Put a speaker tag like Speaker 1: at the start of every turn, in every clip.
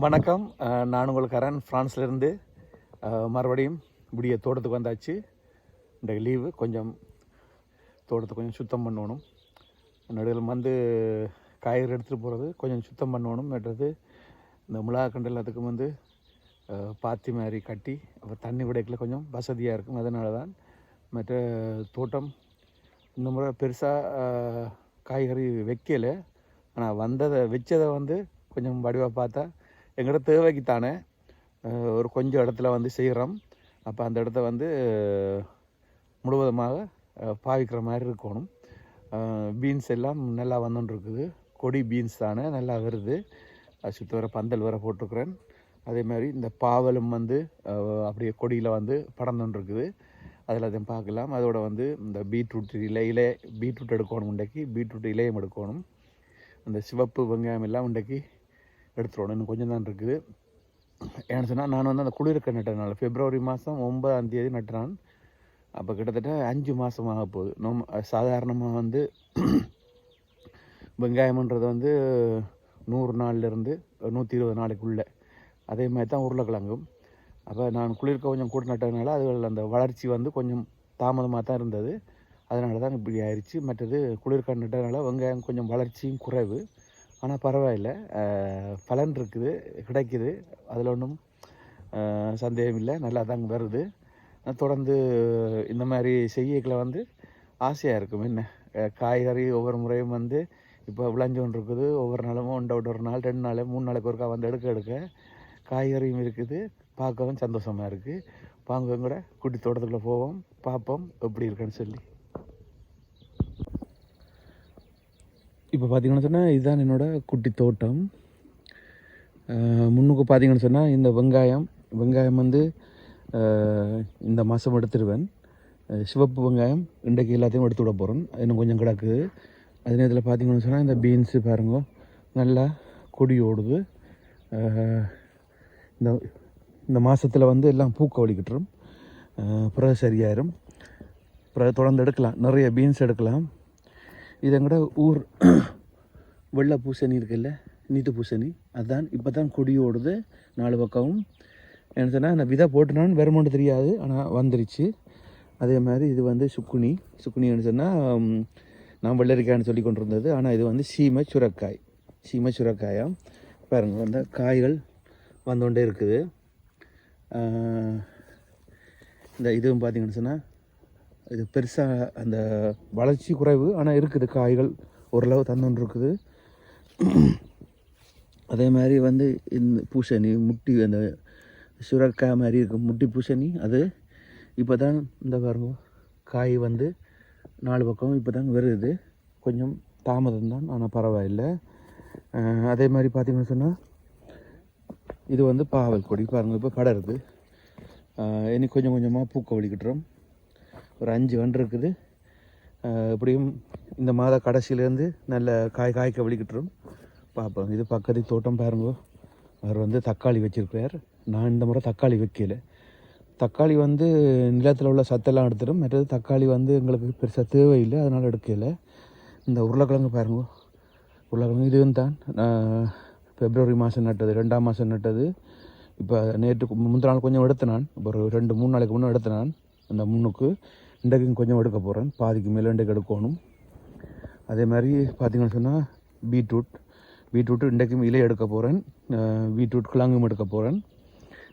Speaker 1: வணக்கம். நான் உங்கள் கரண். ஃப்ரான்ஸ்லேருந்து மறுபடியும் இப்படியே தோட்டத்துக்கு வந்தாச்சு. இந்த லீவு கொஞ்சம் தோட்டத்தை கொஞ்சம் சுத்தம் பண்ணணும். நடுவில் வந்து காய்கறி எடுத்துகிட்டு போகிறது கொஞ்சம் சுத்தம் பண்ணணும். மற்றது இந்த மிளகாக்கண்டு எல்லாத்துக்கும் வந்து பாத்தி மாதிரி கட்டி அப்புறம் தண்ணி விடைக்கல கொஞ்சம் வசதியாக இருக்கும். அதனால தான் மற்ற தோட்டம் இந்த முறை பெருசாக காய்கறி வைக்கல. ஆனால் வந்ததை வச்சதை வந்து கொஞ்சம் வடிவாக பார்த்தா எங்களோட தேவைக்கு தானே ஒரு கொஞ்சம் இடத்துல வந்து செய்கிறோம் அப்போ அந்த இடத்த வந்து முழுவதுமாக பாவிக்கிற மாதிரி இருக்கணும். பீன்ஸ் எல்லாம் நல்லா வந்துட்டுருக்குது கொடி பீன்ஸ் தானே நல்லா வருது. அது சுற்றி வர பந்தல் வர போட்டிருக்கிறேன் அதே மாதிரி இந்த பாவலும் வந்து அப்படியே கொடியில் வந்து படந்துட்டுருக்குது அதில் அதையும் பார்க்கலாம். அதோட வந்து இந்த பீட்ரூட் இலையிலே பீட்ரூட் எடுக்கணும். உண்டைக்கு பீட்ரூட் இலையும் எடுக்கணும். அந்த சிவப்பு வெங்காயம் எல்லாம் உண்டைக்கு எடுத்துடணும் இன்னும் கொஞ்சம் தான் இருக்குது. ஏன்னு சொன்னால் நான் வந்து அந்த குளிர்க்க நட்டனால பிப்ரவரி மாதம் ஒன்பதாம் தேதி நட்டுறான். அப்போ கிட்டத்தட்ட அஞ்சு மாதம் போகுது. நம்ம சாதாரணமாக வந்து வெங்காயம்ன்றது வந்து நூறு நாள்லேருந்து நூற்றி இருபது நாளைக்குள்ளே. அதே மாதிரி தான் உருளைக்கிழங்கும். அப்போ நான் குளிர்க்க கொஞ்சம் கூட நட்டதுனால அது அந்த வளர்ச்சி வந்து கொஞ்சம் தாமதமாக தான் இருந்தது. அதனால தான் இப்படி ஆயிடுச்சு மற்றது குளிர்க்க நட்டதுனால வெங்காயம் கொஞ்சம் வளர்ச்சியும் குறைவு. ஆனால் பரவாயில்ல. பலன் இருக்குது கிடைக்குது. அதில் ஒன்றும் சந்தேகம் இல்லை. நல்லா தாங்க வருது. நான் தொடர்ந்து இந்த மாதிரி செய்யக்கில் வந்து ஆசையாக இருக்கும். என்ன? காய்கறி ஒவ்வொரு முறையும் வந்து இப்போ விளைஞ்சோன் இருக்குது ஒவ்வொரு நாளும் ஒன்றை விட்டு ஒரு நாள் ரெண்டு நாள் மூணு நாளைக்கு ஒருக்கா வந்து எடுக்க எடுக்க காய்கறியும் இருக்குது. பார்க்கவும் சந்தோஷமாக இருக்குது வாங்க கூட குட்டி தோட்டத்துக்குள்ளே போவோம். பார்ப்போம். எப்படி இருக்குன்னு சொல்லி. இப்போ பார்த்தீங்கன்னு சொன்னால் இதுதான் என்னோட குட்டி தோட்டம். முன்னுக்கு பார்த்தீங்கன்னு சொன்னால் இந்த வெங்காயம். வெங்காயம் வந்து இந்த மாதம் எடுத்துருவேன். சிவப்பு வெங்காயம் இன்றைக்கு எல்லாத்தையும் எடுத்து விட போகிறேன் இன்னும் கொஞ்சம் கிடக்குது அதே நேரத்தில் பார்த்தீங்கன்னு சொன்னால் இந்த பீன்ஸு பாருங்க நல்லா கொடி ஓடுது. இந்த இந்த மாதத்தில் வந்து எல்லாம் பூக்க வலிக்கிட்டுரும் பிறகு சரியாயிரும். பிறகு தொடர்ந்து எடுக்கலாம். நிறைய பீன்ஸ் எடுக்கலாம். இது எங்கட ஊர் வெள்ளை பூசணி இருக்குல்ல நீட்டு பூசணி. அதுதான் இப்போ தான் கொடி ஓடுது நாலு பக்கமும். என்ன சொன்னால் நான் விதை போட்டுனான்னு வருமானு தெரியாது ஆனால் வந்துருச்சு. அதே மாதிரி இது வந்து சுக்குனி. சுக்குனின்னு சொன்னால் நான் வெள்ளரிக்காய்னு சொல்லி கொண்டு இருந்தது ஆனால் இது வந்து சீமை சுரக்காய். சீமை சுரக்காயாம் பாருங்கள் அந்த காய்கள் வந்துகொண்டே இருக்குது. இந்த இதுவும் பார்த்தீங்கன்னு சொன்னால் இது பெருசாக அந்த வளர்ச்சி குறைவு ஆனால் இருக்குது. காய்கள் ஓரளவு தந்துன்னு இருக்குது அதே மாதிரி வந்து இந்த பூசணி முட்டி அந்த சுரக்காய் மாதிரி இருக்கும் முட்டி பூசணி அது இப்போ தான் இந்த பாருங்க காய் வந்து நாலு பக்கம் இப்போ தான் வருது. கொஞ்சம் தாமதம் தான் ஆனால் பரவாயில்லை. அதே மாதிரி பார்த்தீங்கன்னு சொன்னால் இது வந்து பாவல் கொடி பாருங்கள் இப்போ படருது. இனி கொஞ்சம் கொஞ்சமாக பூக்க வலிக்கிட்டுறோம் ஒரு அஞ்சு வண்டு இருக்குது. எப்படியும் இந்த மாத கடைசியிலேருந்து நல்ல காய் காய்க்க வலிக்கிட்டுரும் பார்ப்போம் இது பக்கத்து தோட்டம் பாருங்க. அவர் வந்து தக்காளி வச்சுருப்பார் நான் இந்த முறை தக்காளி வைக்கல. தக்காளி வந்து நிலத்தில் உள்ள சத்தெல்லாம் எடுத்துடும் மற்றது தக்காளி வந்து எங்களுக்கு பெருசாக தேவையில்லை அதனால் எடுக்கலை. இந்த உருளைக்கிழங்கு பாருங்க. உருளைக்கிழங்கு இதுவும் தான். நான் பிப்ரவரி மாதம் நட்டது ரெண்டாம் மாதம் நட்டது. இப்போ நேற்று முந்தின நாள் கொஞ்சம் எடுத்த நான். இப்போ ஒரு ரெண்டு மூணு நாளைக்கு முன்னே எடுத்த நான் அந்த முன்னுக்கு. இன்றைக்கும் கொஞ்சம் எடுக்க போகிறேன் பாதிக்கு மேலே இன்றைக்கு எடுக்கணும். அதே மாதிரி பார்த்தீங்கன்னு சொன்னால் பீட்ரூட் பீட்ரூட்டு இன்றைக்கும் இலை எடுக்க போகிறேன் பீட்ரூட் கிழங்கும் எடுக்க போகிறேன்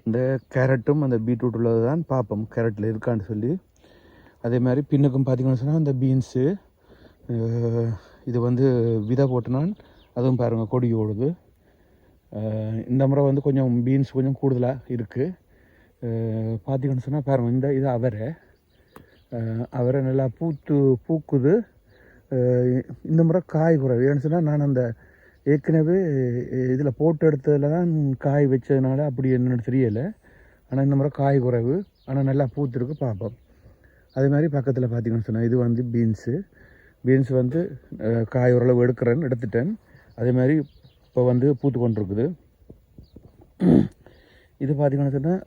Speaker 1: இந்த கேரட்டும் அந்த பீட்ரூட் உள்ளது தான் பார்ப்போம் கேரட்டில் இருக்கான்னு சொல்லி. அதே மாதிரி பின்னுக்கும் பார்த்தீங்கன்னு சொன்னால் அந்த பீன்ஸு இது வந்து விதை போட்டுனான். அதுவும் பாருங்கள் கொடி ஓடுது. இந்த முறை வந்து கொஞ்சம் பீன்ஸ் கொஞ்சம் கூடுதலாக இருக்குது பார்த்தீங்கன்னு சொன்னால் பாருங்கள் இந்த இது அவரை. அவரை நல்லா பூத்து பூக்குது. இந்த முறை காய் குறைவு. ஏன்னு சொன்னால் நான் அந்த ஏற்கனவே இதில் போட்டு எடுத்ததில் தான் காய் வச்சதுனால அப்படி என்னென்னு தெரியலை. ஆனால் இந்த முறை காய் குறைவு. ஆனால் நல்லா பூத்துருக்கு பார்ப்போம் அதே மாதிரி பக்கத்தில் பார்த்திங்கன்னு சொன்னால் இது வந்து பீன்ஸு பீன்ஸ் வந்து காய் ஓரளவு எடுக்கிறேன் எடுத்துட்டேன். அதே மாதிரி இப்போ வந்து பூத்து கொண்டிருக்குது. இது பார்த்திங்கன்னு சொன்னால்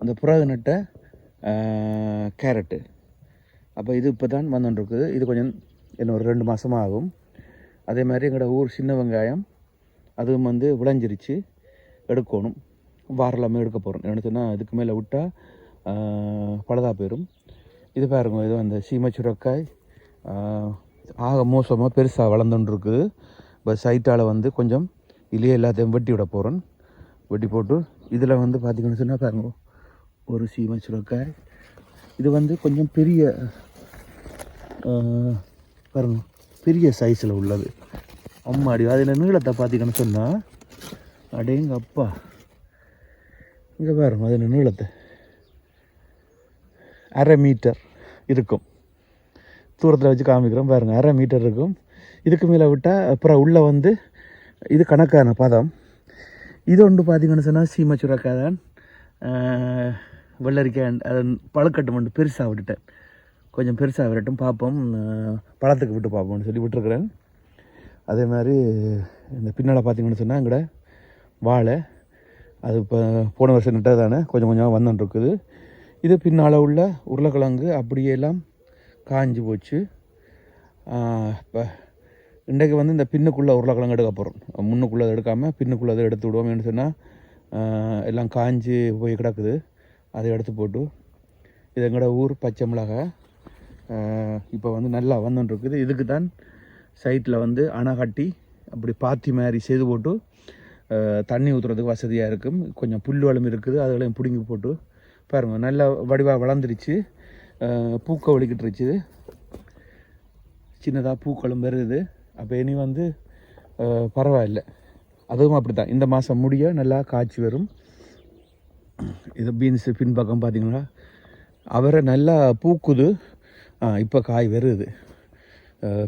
Speaker 1: அந்த புறாது நட்டை கேரட்டு. அப்போ இது இப்போ தான் வந்துட்டுருக்குது இது கொஞ்சம் இன்னும் ஒரு ரெண்டு மாதமாக ஆகும் அதே மாதிரி எங்களோட ஊர் சின்ன வெங்காயம் அதுவும் வந்து விளைஞ்சிருச்சு. எடுக்கணும். வாரலாமே எடுக்க போகிறோம் என்ன சொன்னால் இதுக்கு மேலே விட்டால் பழுதா போயிடும் இது பாருங்க இது அந்த சீமை சுரக்காய். ஆக மோசமாக பெருசாக வளர்ந்துட்டுருக்குது. இப்போ சைட்டால் வந்து கொஞ்சம் இலையே எல்லாத்தையும் வெட்டி விட போகிறோம் வெட்டி போட்டு இதில் வந்து பார்த்திங்கன்னு சொன்னால் பாருங்க ஒரு சீமை சுரக்காய். இது வந்து கொஞ்சம் பெரிய பாருங்க பெரிய சைஸில் உள்ளது. அம்மாடி அதில் நீளத்தை பார்த்தீங்கன்னு சொன்னால் அடேங்க அப்பா இங்கே பாருங்க அதில் நீளத்தை. அரை மீட்டர் இருக்கும். தூரத்தில் வச்சு காமிக்கிறோம் பாருங்கள் அரை மீட்டர் இருக்கும். இதுக்கு மேலே விட்டால் அப்புறம் உள்ளே வந்து இது கணக்கான பதம். இது ஒன்று பார்த்தீங்கன்னு சொன்னால் சீமை தான். வெள்ளரிக்காய் அது பழக்கட்டு மட்டும் பெருசாக விட்டுட்டேன். கொஞ்சம் பெருசாக விடட்டும் பார்ப்போம். பழத்துக்கு விட்டு பார்ப்போம்னு சொல்லி விட்டுருக்குறேன். அதே மாதிரி இந்த பின்னால் பார்த்தீங்கன்னு சொன்னால் எங்கட வாழை அது இப்போ போன வருஷம் நட்டது தானே கொஞ்சம் கொஞ்சமாக வந்துட்டுருக்குது இது பின்னால் உள்ள உருளைக்கிழங்கு அப்படியே எல்லாம் காஞ்சி போச்சு. இப்போ இன்றைக்கு வந்து இந்த பின்னுக்குள்ளே உருளைக்கிழங்கு எடுக்க போகிறோம் முன்னுக்குள்ளே எடுக்காமல் பின்னுக்குள்ளே அதை எடுத்து விடுவோம் சொன்னால் எல்லாம் காஞ்சி போய் கிடக்குது. அதை எடுத்து போட்டு இது எங்களோட ஊர் பச்சை மிளகாய் இப்போ வந்து நல்லா வந்துட்டுருக்குது இதுக்கு தான் சைட்டில் வந்து அணை கட்டி அப்படி பாத்தி மாதிரி செய்து போட்டு தண்ணி ஊற்றுறதுக்கு வசதியாக இருக்கும். கொஞ்சம் புல் வளம் இருக்குது. அதெல்லாம் பிடுங்கி போட்டு பாருங்கள் நல்லா வடிவாக வளர்ந்துருச்சு. பூக்க பூக்க ஒழிக்கிட்டுருச்சு சின்னதாக பூக்களும் வருது அப்போ இனி வந்து பரவாயில்லை. அதுவும் அப்படி தான் இந்த மாதம் முடிய நல்லா காய்ச்சி வரும். இது பீன்ஸு பின்பக்கம் பார்த்தீங்கன்னா அவரை நல்லா பூக்குது. இப்போ காய் வருது.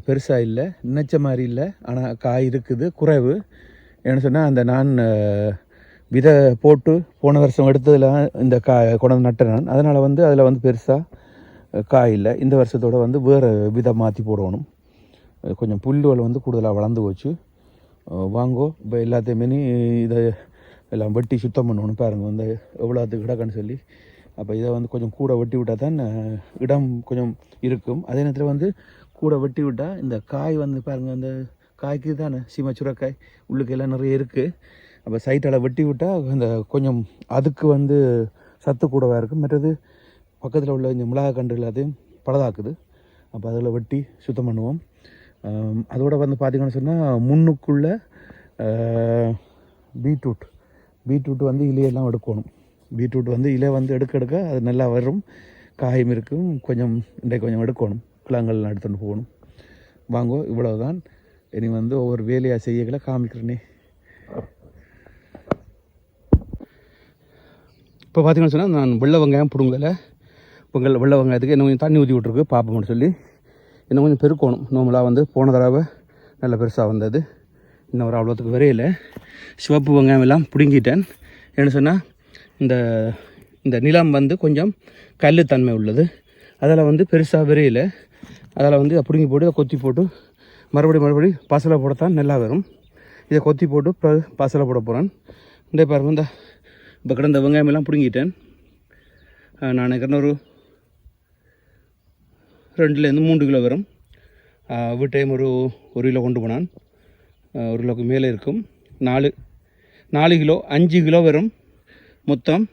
Speaker 1: பெருசாக இல்லை நினச்ச மாதிரி இல்லை. ஆனால் காய் இருக்குது குறைவு. என்ன சொன்னால் அந்த நான் விதை போட்டு போன வருஷம் எடுத்ததில் இந்த காய் கொண்டு நட்டேன் நான். அதனால் வந்து அதில் வந்து பெருசாக காய் இல்லை. இந்த வருஷத்தோட வந்து வேறு விதை மாற்றி போடணும். கொஞ்சம் புல்லுகள் வந்து கூடுதலாக வளர்ந்து போச்சு. வாங்கோ. இப்போ எல்லாத்தையுமே நீ இதை எல்லாம் வெட்டி சுத்தம் பண்ணணும் பாருங்க. வந்து எவ்வளோத்துக்கு கிடக்குன்னு சொல்லி. அப்போ இதை வந்து கொஞ்சம் கூட வெட்டி விட்டால் தான் இடம் கொஞ்சம் இருக்கும். அதே நேரத்தில் வந்து கூட வெட்டி விட்டால் இந்த காய் வந்து பாருங்கள் அந்த காய்க்கு தானே சீமா சுரக்காய் உள்ளுக்கெல்லாம் நிறைய இருக்குது அப்போ சைட்டால் வெட்டி விட்டால் அந்த கொஞ்சம் அதுக்கு வந்து சத்து கூடவாக இருக்கும். மற்றது பக்கத்தில் உள்ள இந்த மிளகா கன்றுகள் அது பழதாக்குது. அப்போ அதில் வெட்டி சுத்தம் பண்ணுவோம். அதோடு அதோட வந்து பார்த்திங்கன்னு சொன்னால் முன்னுக்குள்ளே பீட்ரூட். பீட்ரூட் வந்து இலையெல்லாம் எடுக்கணும். பீட்ரூட் வந்து இலை வந்து எடுக்க எடுக்க அது நல்லா வரும். காயும் இருக்கும். கொஞ்சம் இன்றைக்கு கொஞ்சம் எடுக்கணும். கிழங்கள்லாம் எடுத்துகிட்டு போகணும். வாங்கோ இவ்வளவுதான். இனி வந்து ஒவ்வொரு வேலையாக செய்யகளை காமிக்கிறேனே. இப்போ பார்த்தீங்கன்னு சொன்னால் நான் வெள்ளை வெங்காயம் பிடுங்கலை. பொங்கல் வெள்ளை வெங்காயத்துக்கு இன்னும் கொஞ்சம் தண்ணி ஊற்றி விட்ருக்கு பார்ப்போம்னு சொல்லி. இன்னும் கொஞ்சம் பெருக்கணும். நார்மலாக வந்து போன தடவை நல்ல பெருசாக வந்தது. இன்னும் ஒரு அவ்வளோத்துக்கு வரையில் சிவப்பு வெங்காயம் எல்லாம் பிடுங்கிட்டேன். என்ன சொன்னால் இந்த இந்த நிலம் வந்து கொஞ்சம் கல் தன்மை உள்ளது. அதில் வந்து பெருசாக விரையில் அதில் வந்து பிடுங்கி போட்டு கொத்தி போட்டு மறுபடியும் மறுபடியும் பசலை போடத்தான் நல்லா வரும். இதை கொத்தி போட்டு பசலை போட போகிறேன் இந்த பாருங்க இந்த இப்போ கிடந்த வெங்காயமெல்லாம் பிடுங்கிட்டேன். நான் நினைக்கிறேன் ஒரு ரெண்டுலேருந்து மூன்று கிலோ வரும். வீட்டையும் ஒரு ஒரு கிலோ கொண்டு போனான். ஒரு கிலோக்கு மேலே இருக்கும். நாலு நாலு கிலோ அஞ்சு கிலோ வரும் மொத்தம்.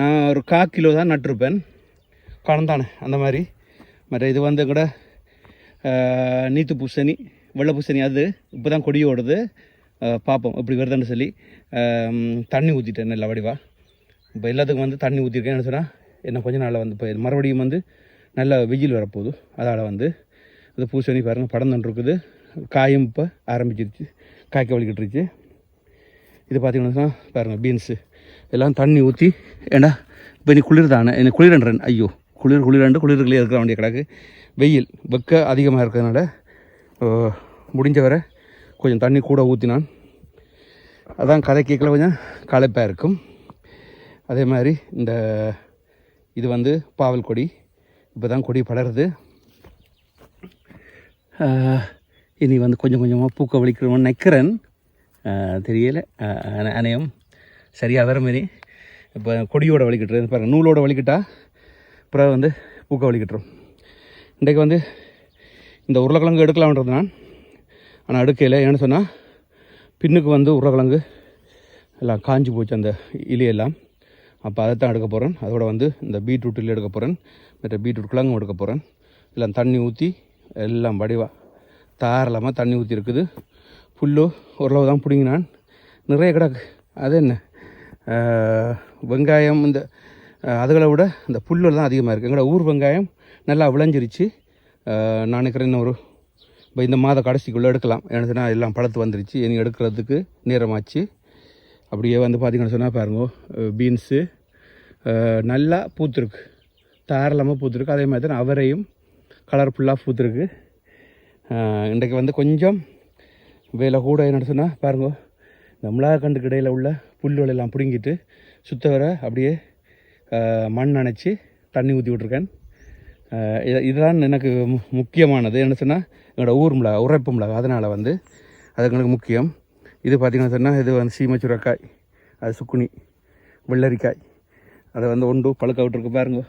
Speaker 1: நான் ஒரு கா கிலோ தான் நட்டிருப்பேன். கலந்தானே அந்த மாதிரி. மற்ற இது வந்து கூட நீத்து பூசணி வெள்ளை பூசணி அது இப்போ தான் கொடி ஓடுது. பார்ப்போம் இப்படி வருதுன்னு சொல்லி. தண்ணி ஊற்றிட்டேன் நல்ல வடிவா. இப்போ எல்லாத்துக்கும் வந்து தண்ணி ஊற்றிருக்கேன் என்ன சொன்னால் என்ன கொஞ்சம் நாளில் வந்து இப்போ மறுபடியும் வந்து நல்ல வெயில் வரப்போகுது. அதால் வந்து அது பூசணி பாருங்கள் படம் இருக்குது. காயும் இப்போ ஆரம்பிச்சிருச்சு. காய்க்க வலிக்கிட்டுருச்சு இது பார்த்தீங்கன்னா பாருங்கள் பீன்ஸு எல்லாம் தண்ணி ஊற்றி ஏண்டா இப்போ நீ குளிர் தானே எனக்கு குளிரன்றன் ஐயோ குளிர் குளிரண்டு குளிர்களே இருக்கிற வேண்டிய கிடக்கு வெயில் வெக்க அதிகமாக இருக்கிறதுனால முடிஞ்ச வரை கொஞ்சம் தண்ணி கூட ஊற்றினான் அதான் கதை கேட்கல கொஞ்சம் களைப்பாக இருக்கும். அதே மாதிரி இந்த இது வந்து பாவல் கொடி. இப்போ தான் கொடி படருது இனி வந்து கொஞ்சம் கொஞ்சமாக பூக்க வலிக்கிறோம்னு நினைக்கிறேன். தெரியலை. தெரியல அணையம் சரியாக வர மாதிரி இப்போ கொடியோட வலிக்கிட்டுறது. பாருங்கள் நூலோட வலிக்கிட்டா அப்புறம் வந்து பூக்க வலிக்கிட்டுரும். இன்றைக்கு வந்து இந்த உருளைக்கிழங்கு எடுக்கலாம்ன்றது நான் ஆனால் எடுக்கையில் ஏன்னு சொன்னால் பின்னுக்கு வந்து உருளைக்கிழங்கு
Speaker 2: எல்லாம் காஞ்சி போச்சு அந்த இலையெல்லாம். அப்போ அதை தான் எடுக்க போகிறேன் அதோட வந்து இந்த பீட்ரூட் இல்லை எடுக்க போகிறேன் மற்ற பீட்ரூட் கிழங்கும் எடுக்க போகிறேன் எல்லாம் தண்ணி ஊற்றி எல்லாம் வடிவாக தாராளமாக தண்ணி ஊற்றி இருக்குது புல்லு ஓரளவு தான் பிடிங்கினான். நிறைய கிடக்கு. அது என்ன? வெங்காயம் இந்த அதுகளை விட இந்த புல்லுல தான் அதிகமாக இருக்குது எங்களோட ஊர் வெங்காயம் நல்லா விளைஞ்சிருச்சு. நான் நினைக்கிறேன் இன்னும் ஒரு இப்போ இந்த மாத கடைசிக்குள்ளே எடுக்கலாம். ஏன்னா எல்லாம் பழத்து வந்துருச்சு. இனி எடுக்கிறதுக்கு நேரமாச்சு. அப்படியே வந்து பார்த்திங்கன்னு சொன்னால் பாருங்க பீன்ஸு நல்லா பூத்துருக்கு. தாராளமாக பூத்துருக்கு. அதே மாதிரி தான் அவரையும் கலர்ஃபுல்லாக பூத்துருக்கு. இன்றைக்கு வந்து கொஞ்சம் வேலை கூட என்ன சொன்னால் பாருங்க இந்த மிளகாக்கண்டுக்கு இடையில் உள்ள புல்லுகள் எல்லாம் பிடுங்கிட்டு சுத்த வர அப்படியே மண் அணைச்சி தண்ணி ஊற்றி விட்ருக்கேன் இது இதுதான் எனக்கு முக்கியமானது. என்ன சொன்னால் எங்களோட ஊர் மிளகா உரைப்பு மிளகா. அதனால் வந்து அது எனக்கு முக்கியம். இது பார்த்திங்கன்னு சொன்னால் இது வந்து சீமச்சுரக்காய் அது சுக்குனி வெள்ளரிக்காய். அதை வந்து ஒன்று பழுக்க விட்டுருக்கு பாருங்க.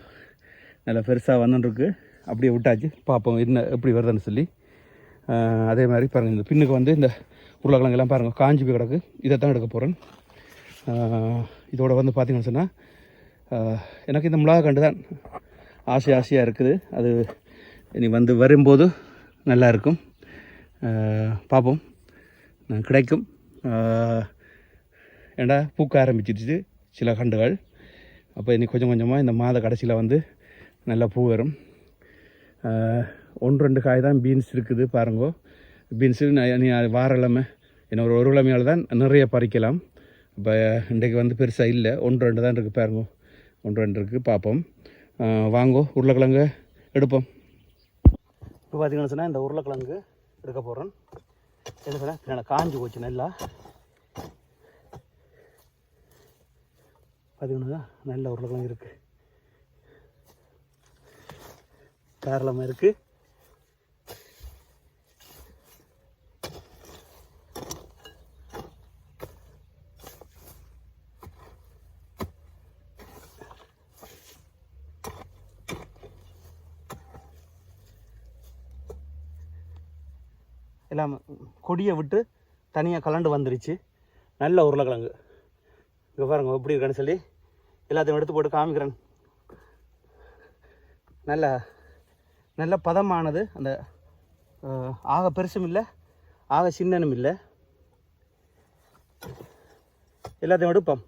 Speaker 2: நல்லா பெருசாக வந்துட்டுருக்கு அப்படியே விட்டாச்சு. பார்ப்போம் என்ன எப்படி வருதுன்னு சொல்லி. அதே மாதிரி பாருங்கள் இந்த பின்னுக்கு வந்து இந்த உருளைக்கிழங்கெல்லாம் பாருங்கள் காஞ்சி போய் கிடக்கு. இதை தான் எடுக்க போகிறேன் இதோட வந்து பார்த்திங்கன்னு சொன்னால் எனக்கு இந்த மிளகா கண்டு தான் ஆசை ஆசையாக இருக்குது. அது இனி வந்து வரும்போது நல்லா இருக்கும். பார்ப்போம் கிடைக்கும். ஏண்டா பூக்க ஆரம்பிச்சிருச்சு சில கண்டுகள். அப்போ இனி கொஞ்சம் கொஞ்சமாக இந்த மாத கடைசியில் வந்து நல்லா பூ வரும். ஒன்று ரெண்டு காய் தான் பீன்ஸ் இருக்குது பாருங்கோ. பீன்ஸு நீ வாரக்கிழமை என்ன ஒரு ஒரு கிழமையால் தான் நிறைய பறிக்கலாம். இப்போ இன்றைக்கு வந்து பெருசாக இல்லை. ஒன்று ரெண்டு தான் இருக்குது பாருங்கோ. ஒன்று ரெண்டு இருக்குது பார்ப்போம் வாங்கோ உருளைக்கிழங்கு எடுப்போம். இப்போ பார்த்தீங்கன்னு சொன்னால் இந்த உருளைக்கிழங்கு எடுக்க போகிறோம் என்ன சொன்னால் காஞ்சி போச்சு நல்லா. பார்த்தீங்கன்னா நல்ல உருளைக்கிழங்கு இருக்குது தாராளமாக இருக்குது எல்லாம் கொடியை விட்டு தனியாக கலண்டு வந்துருச்சு. நல்ல உருளைக்கிழங்கு. இங்கே பாருங்க எப்படி இருக்கேன்னு சொல்லி எல்லாத்தையும் எடுத்து போட்டு காமிக்கிறேன். நல்ல நல்ல பதமானது. அந்த ஆக பெருசும் இல்லை ஆக சின்னனும் இல்லை. எல்லாத்தையும் எடுப்போம்.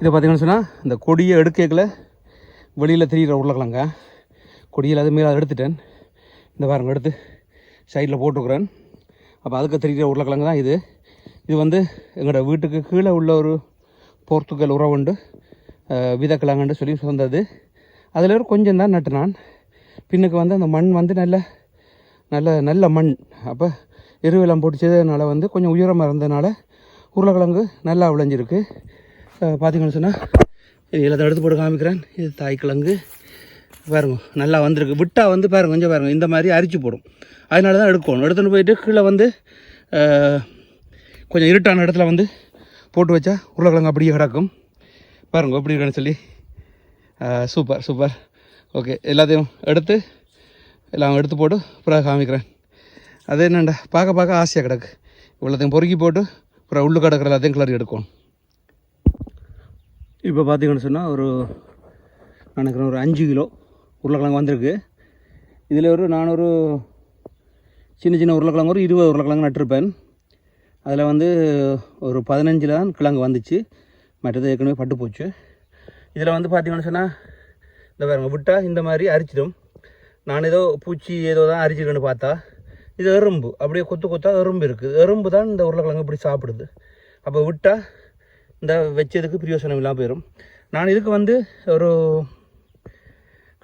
Speaker 2: இதை பார்த்தீங்கன்னு சொன்னால் இந்த கொடியை எடுக்கல வெளியில் தெரிகிற உருளைக்கிழங்க. கொடியில் அது மேலே எடுத்துட்டேன். இந்த பாருங்க எடுத்து சைடில் போட்டுக்கிறேன் அப்போ அதுக்கு தெரிகிற உருளைக்கிழங்கு தான் இது. இது வந்து எங்களோட வீட்டுக்கு கீழே உள்ள ஒரு போர்த்துக்கல் உறவுண்டு அஹ், விதக்கிழங்குன்னு சொல்லி சொந்தது. அதில் ஒரு கொஞ்சம் தான் நட்டு நான் பின்னுக்கு வந்து அந்த மண் வந்து நல்ல நல்ல நல்ல மண். அப்போ எருவெல்லாம் போட்டு செய்ததுனால வந்து கொஞ்சம் உயரமாக இருந்ததுனால உருளைக்கிழங்கு நல்லா விளைஞ்சிருக்கு. பார்த்தீங்கன்னு சொன்னால் இது எல்லாத்தையும் எடுத்து போட்டு காமிக்கிறேன். இது தாய்க்கிழங்கு. பாருங்க நல்லா வந்திருக்கு. விட்டால் வந்து பாருங்க கொஞ்சம் பாருங்க இந்த மாதிரி அரிச்சு போடும். அதனால தான் எடுக்கணும். எடுத்துன்னு போயிட்டு கீழே வந்து கொஞ்சம் இருட்டான இடத்துல வந்து போட்டு வச்சா உருளைக்கிழங்கு அப்படியே கிடக்கும். பாருங்க எப்படி இருக்குன்னு சொல்லி. Super super. ஓகே எல்லாத்தையும் எடுத்து எல்லாம் எடுத்து போட்டு அப்புறம் காமிக்கிறேன். அது என்னண்டா? பார்க்க பார்க்க ஆசையாக கிடக்கு. இவ்வளோத்தையும் பொறுக்கி போட்டு அப்புறம் உள்ளு கிடக்கிற எல்லாத்தையும் கிளறி எடுக்கணும். இப்போ பார்த்தீங்கன்னு சொன்னால் ஒரு நினைக்கிறேன் ஒரு அஞ்சு கிலோ. உருளைக்கிழங்கு வந்திருக்கு. இதில் ஒரு நான் ஒரு சின்ன சின்ன உருளைக்கிழங்கு ஒரு இருபது உருளைக்கிழங்கு நட்டிருப்பேன் அதில் வந்து ஒரு பதினஞ்சில் தான் கிழங்கு வந்துச்சு. மற்றது ஏற்கனவே பட்டு போச்சு. இதில் வந்து பார்த்தீங்கன்னா சொன்னால் இந்த பாருங்கள் விட்டால் இந்த மாதிரி அரிச்சிடும். நான் ஏதோ பூச்சி ஏதோ தான் அரிச்சிருக்கேன்னு பார்த்தா இது எறும்பு. அப்படியே கொத்து கொத்தா எறும்பு இருக்குது. எறும்பு தான் இந்த உருளைக்கிழங்கு இப்படி சாப்பிடுது. அப்போ விட்டால் இந்த வச்சதுக்கு பிரயோசனம் இல்லாமல் போயிடும் நான் இதுக்கு வந்து ஒரு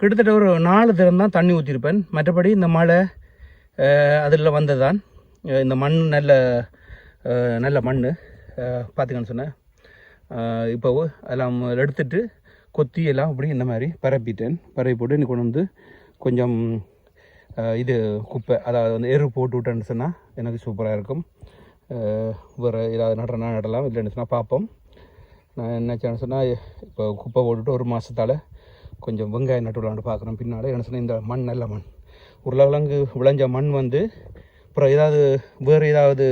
Speaker 2: கிட்டத்தட்ட ஒரு நாலு தினம் தான் தண்ணி ஊற்றிருப்பேன் மற்றபடி இந்த மழை அதில் வந்ததான் இந்த மண் நல்ல நல்ல மண் பார்த்துக்கன்னு சொன்னேன். இப்போ எல்லாம் எடுத்துட்டு கொத்தி எல்லாம் அப்படி இந்த மாதிரி பரப்பிட்டேன். பரப்பி போட்டு இன்னைக்கு கொண்டு வந்து கொஞ்சம் இது குப்பை அதாவது வந்து எரு போட்டு விட்டேன்னு சொன்னால் எனக்கு சூப்பராக இருக்கும். வேறு ஏதாவது நடுறேன்னா நடலாம் இல்லைன்னு சொன்னால் பார்ப்போம். நான் என்ன சொன்னால் இப்போ குப்பை போட்டுட்டு ஒரு மாதத்தால் கொஞ்சம் வெங்காயம் நட்டு விளாண்டு பார்க்குறோம். பின்னால் என்ன சொன்னால் இந்த மண் நல்ல மண். உருளைக்கிழங்கு விளைஞ்ச மண் வந்து அப்புறம் ஏதாவது வேறு ஏதாவது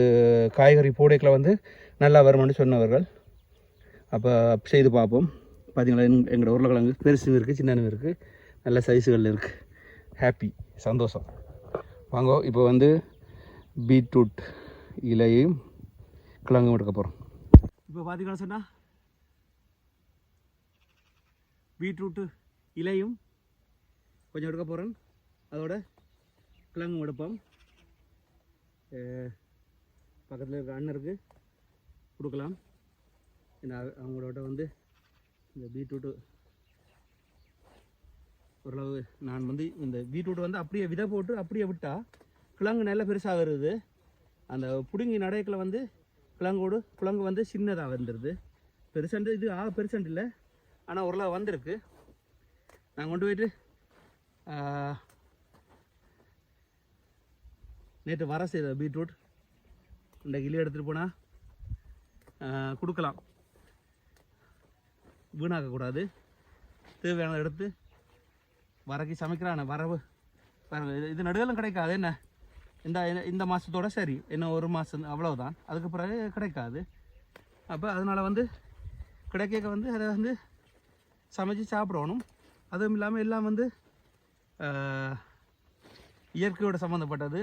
Speaker 2: காய்கறி போடைக்கில் வந்து நல்லா வருமானு சொன்னவர்கள் அப்போ செய்து பார்ப்போம். பார்த்தீங்களா எங்க- எங்களோட உருளைக்கிழங்கு பெருசும் இருக்குது சின்னனும் இருக்குது நல்ல சைஸுகள் இருக்குது ஹாப்பி சந்தோஷம். வாங்க இப்போ வந்து பீட்ரூட் இலையும் கிழங்கும் எடுக்க போகிறோம் இப்போ பார்த்தீங்கன்னா சொன்னால் பீட்ரூட்டு இலையும் கொஞ்சம் எடுக்க போகிறேன் அதோட கிழங்கும் எடுப்போம் பக்கத்தில் இருக்கிற அண்ணருக்கு கொடுக்கலாம். ஏன்னா அவங்களோட வந்து இந்த பீட்ரூட்டு ஓரளவு நான் வந்து இந்த பீட்ரூட் வந்து அப்படியே விதை போட்டு அப்படியே விட்டால் கிழங்கு நல்லா பெருசாக வருது அந்த பிடுங்கி நடைக்கில் வந்து கிழங்கோடு கிழங்கு வந்து சின்னதாக வந்துடுது பெருசண்டு இது ஆக பெருசன்ட் இல்லை. ஆனால் ஓரளவு வந்திருக்கு. நான் கொண்டு போயிட்டு நேற்று வர செய்த பீட்ரூட் இந்த கிளி எடுத்துகிட்டு போனால் கொடுக்கலாம் வீணாக்கக்கூடாது தேவையானதை எடுத்து வரக்கு சமைக்கிறான வரவு வரவு இது- இது நடுதலும் கிடைக்காது என்ன இந்த இந்த- மாதத்தோட சரி இன்னும் ஒரு மாதம் அவ்வளோதான் அதுக்கு பிறகு கிடைக்காது அப்போ அதனால் வந்து கிடைக்க வந்து அதை வந்து சமைச்சு சாப்பிடணும் அதுவும் இல்லாமல் எல்லாம் வந்து இயற்கையோடு இயற்கையோட சம்மந்தப்பட்டது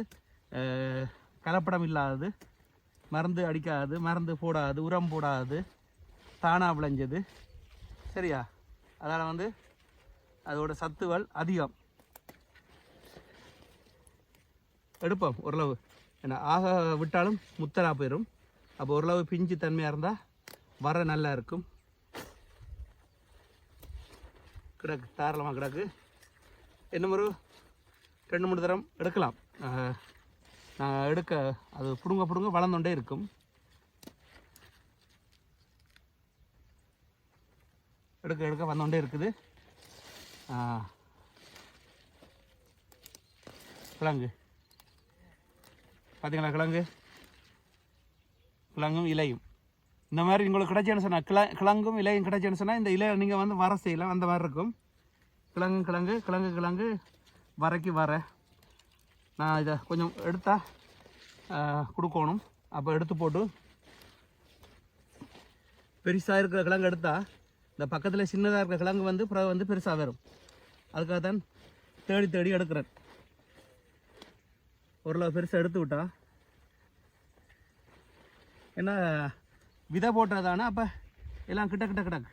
Speaker 2: கலப்படம் இல்லாதது மருந்து அடிக்காது மருந்து போடாது உரம் போடாது தானாக விளைஞ்சது. சரியா? அதனால் வந்து அதோட சத்துகள் அதிகம். எடுப்போம் ஓரளவு. ஏன்னா ஆக விட்டாலும் முத்தராக போயிடும் அப்போ ஓரளவு பிஞ்சு தன்மையாக இருந்தால் வர நல்லா இருக்கும். கிடக்கு தாராளமாக கிடக்கு. இன்னும் ஒரு ரெண்டு மூணு தரம் எடுக்கலாம். நான் எடுக்க அது பிடுங்க பிடுங்க வளர்ந்துட்டே இருக்கும். எடுக்க எடுக்க வந்தோண்டே இருக்குது. கிழங்கு. பார்த்தீங்களா கிழங்கு? கிழங்கும் இலையும். இந்த மாதிரி உங்களுக்கு கிடைச்சேன்னு சொன்னால் கிள கிழங்கும் இலையும் கிடைச்சேன்னு சொன்னால் இந்த இலையை நீங்கள் வந்து வர செய்யலாம். அந்த மாதிரி இருக்கும். கிழங்கு கிழங்கு கிழங்கு கிழங்கு வரைக்கு வர. நான் இதை கொஞ்சம் எடுத்தா கொடுக்கணும். அப்போ எடுத்து போட்டு பெருசாக இருக்கிற கிழங்கு எடுத்தால் இந்த பக்கத்தில் சின்னதாக இருக்கிற கிழங்கு வந்து பிறகு வந்து பெருசாக வரும். அதுக்காக தான் தேடி தேடி எடுக்கிறேன். ஓரளவு பெருசாக எடுத்து விட்டா. ஏன்னா விதை போட்டதானே அப்போ எல்லாம் கிட்ட கிட்ட கிடக்கு.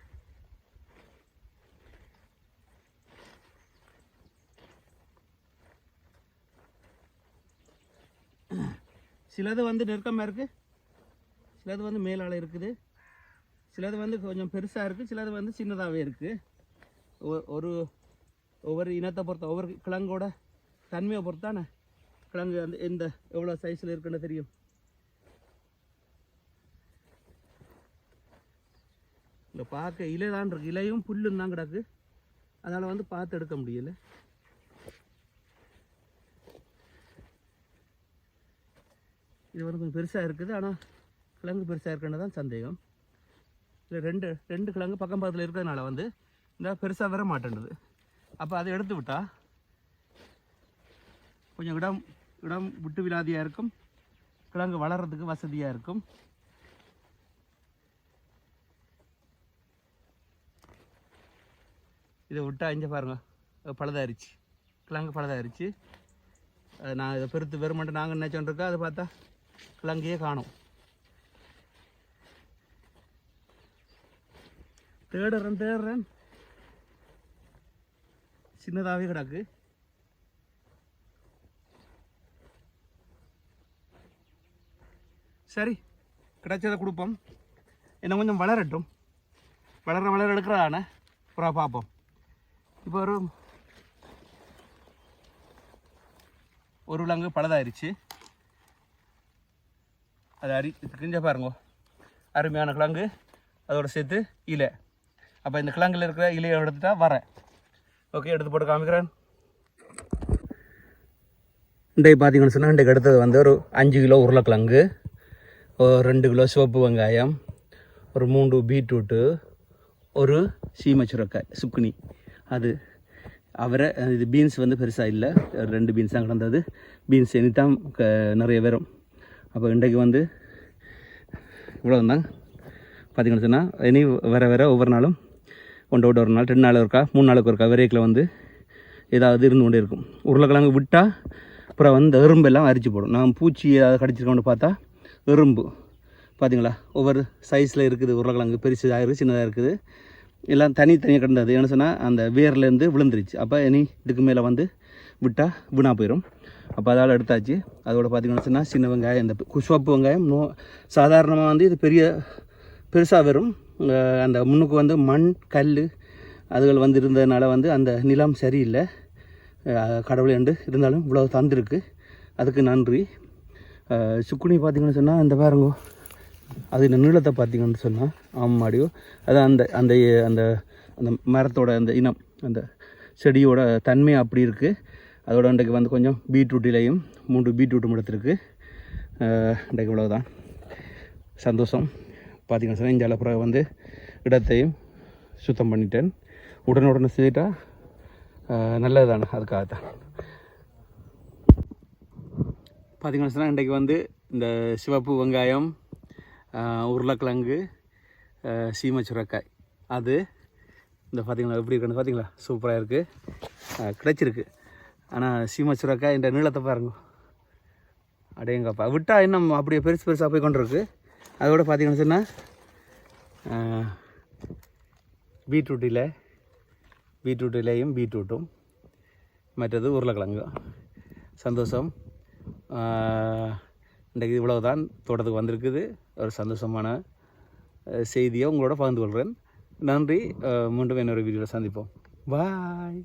Speaker 2: சிலது வந்து நெருக்கமாக இருக்குது சிலது வந்து மேலால் இருக்குது. சிலது வந்து கொஞ்சம் பெருசாக இருக்குது சிலது வந்து சின்னதாகவே இருக்குது ஒரு ஒவ்வொரு இனத்தை பொறுத்த ஒவ்வொரு கிழங்கோட தன்மையை பொறுத்தானே? கிழங்கு அந்த எந்த எவ்வளோ சைஸில் இருக்குன்னு தெரியும்? இங்கே பார்க்க இலை தான் இருக்குது இலையும் புல்லும் தான் கிடக்கு. அதனால் வந்து பார்த்து எடுக்க முடியல. இது வந்து கொஞ்சம் பெருசாக இருக்குது. ஆனால் கிழங்கு பெருசாக இருக்குன்னு தான் சந்தேகம். இல்லை ரெண்டு ரெண்டு கிழங்கு பக்கம் பக்கத்தில் இருக்கிறதுனால வந்து இந்த பெருசாக வர மாட்டேன்றது. அப்போ அதை எடுத்து விட்டால் கொஞ்சம் இடம் இடம் விட்டு விழாதியாக இருக்கும். கிழங்கு வளர்கிறதுக்கு வசதியாக இருக்கும். இதை விட்டா இங்கே பாருங்க. பழுதாயிருச்சு. கிழங்கு பழுதாயிருச்சு. அது நான் இதை பெருத்து வெறுமன்ட்டு நாங்கள் நினச்சோன்னு இருக்கோம் அதை பார்த்தா கிழங்கையே காணும். தேடுறேன் தேடுறேன். சின்னதாகவே கிடக்கு. சரி கிடைச்சதை கொடுப்போம். என்ன கொஞ்சம் வளரட்டும். வளர வளர எடுக்கிறதானே? அப்புறம் பார்ப்போம். இப்போ ஒரு ஒரு விலங்கு பழுதாயிருச்சு. அது அரி கிஞ்ச பாருங்க. அருமையான கிழங்கு. அதோட சேர்த்து இலை. அப்போ இந்த கிழங்குல இருக்கிற இலையை எடுத்துட்டா வரேன் ஓகே எடுத்து போட்டு காமிக்கிறேன். இன்றைக்கு பார்த்தீங்கன்னு சொன்னால் இன்றைக்கு எடுத்தது வந்து ஒரு அஞ்சு கிலோ உருளைக்கிழங்கு ஒரு ரெண்டு கிலோ சிவப்பு வெங்காயம் ஒரு மூன்று பீட்ரூட்டு ஒரு சீமச்சுரக்காய் சுக்குனி. அது
Speaker 1: அவரை இது பீன்ஸ் வந்து பெருசாக இல்லை. ரெண்டு பீன்ஸ் தான் கிடந்தது பீன்ஸ் இனித்தான் க நிறைய வரும். அப்போ இன்றைக்கு வந்து இவ்வளோ தான் பார்த்தீங்கன்னு சொன்னால் இனி வர வர ஒவ்வொரு நாளும் ஒன்று விட்டு ஒரு நாள் ரெண்டு நாள் இருக்கா மூணு நாளுக்கு இருக்கா விரைக்கில் வந்து ஏதாவது இருந்து கொண்டே இருக்கும். உருளைக்கிழங்கு விட்டால் அப்புறம் வந்து எறும்பெல்லாம் அரிச்சு போடும். நான் பூச்சி ஏதாவது கடிச்சிருக்கோம்னு பார்த்தா எறும்பு. பார்த்தீங்களா ஒவ்வொரு சைஸில் இருக்குது உருளைக்கிழங்கு. பெருசாக இருக்குது சின்னதாக இருக்குது. எல்லாம் தனித்தனியாக கிடந்தது. என்ன சொன்னால் அந்த வேர்லேருந்து விழுந்துருச்சு. அப்போ இனி இதுக்கு மேலே வந்து விட்டால் வீணாக போயிடும் அப்போ அதால் எடுத்தாச்சு. அதோட பார்த்திங்கன்னு சொன்னால் சின்ன வெங்காயம் இந்த குஷ்வப்பு வெங்காயம் நோ சாதாரணமாக வந்து இது பெரிய பெருசாக வரும் அந்த முன்னுக்கு வந்து மண் கல் அதுகள் வந்து இருந்ததுனால வந்து அந்த நிலம் சரியில்லை. கடவுள் என்று இருந்தாலும் இவ்வளோ தந்திருக்கு. அதுக்கு நன்றி. சுக்குனி பார்த்திங்கன்னு சொன்னால் அந்த பாருங்க அது இந்த நீளத்தை பார்த்தீங்கன்னு சொன்னால் ஆமாடியோ அது அந்த அந்த அந்த அந்த மரத்தோட அந்த இனம் அந்த செடியோட தன்மை அப்படி இருக்குது அதோட இன்றைக்கு வந்து கொஞ்சம் பீட்ரூட்டிலையும் மூன்று பீட்ரூட்டும் எடுத்துருக்கு. இன்றைக்கு இவ்வளோதான் சந்தோஷம். பார்த்தீங்கன்னு சொன்னால் இந்த அளப்புற வந்து இடத்தையும் சுத்தம் பண்ணிட்டேன். உடனுடனே செய்துட்டா நல்லது தானே அதுக்காக தான் பார்த்தீங்கன்னா சொன்னால் இன்றைக்கு வந்து இந்த சிவப்பு வெங்காயம் உருளைக்கிழங்கு சீமை சுரக்காய். அது இந்த பார்த்திங்களா எப்படி இருக்குன்னு பார்த்தீங்களா சூப்பராக இருக்குது கிடைச்சிருக்கு. ஆனால் சீமை சுரக்காய் இந்த நீளத்தை பாருங்க. அடையங்கப்பா விட்டால் இன்னும் அப்படியே பெருசு பெருசாக போய் கொண்டு இருக்கு அதோட பார்த்தீங்கன்னு சொன்னால் பீட்ரூட்டில் பீட்ரூட்டிலேயும் பீட்ரூட்டும் மற்றது உருளைக்கிழங்கு. சந்தோஷம். இன்றைக்கு இவ்வளவு தான் தோட்டத்துக்கு வந்திருக்குது. ஒரு சந்தோஷமான செய்தியை உங்களோட பகிர்ந்து கொள்கிறேன். நன்றி. மீண்டும் இன்னொரு வீடியோவில் சந்திப்போம். பாய்.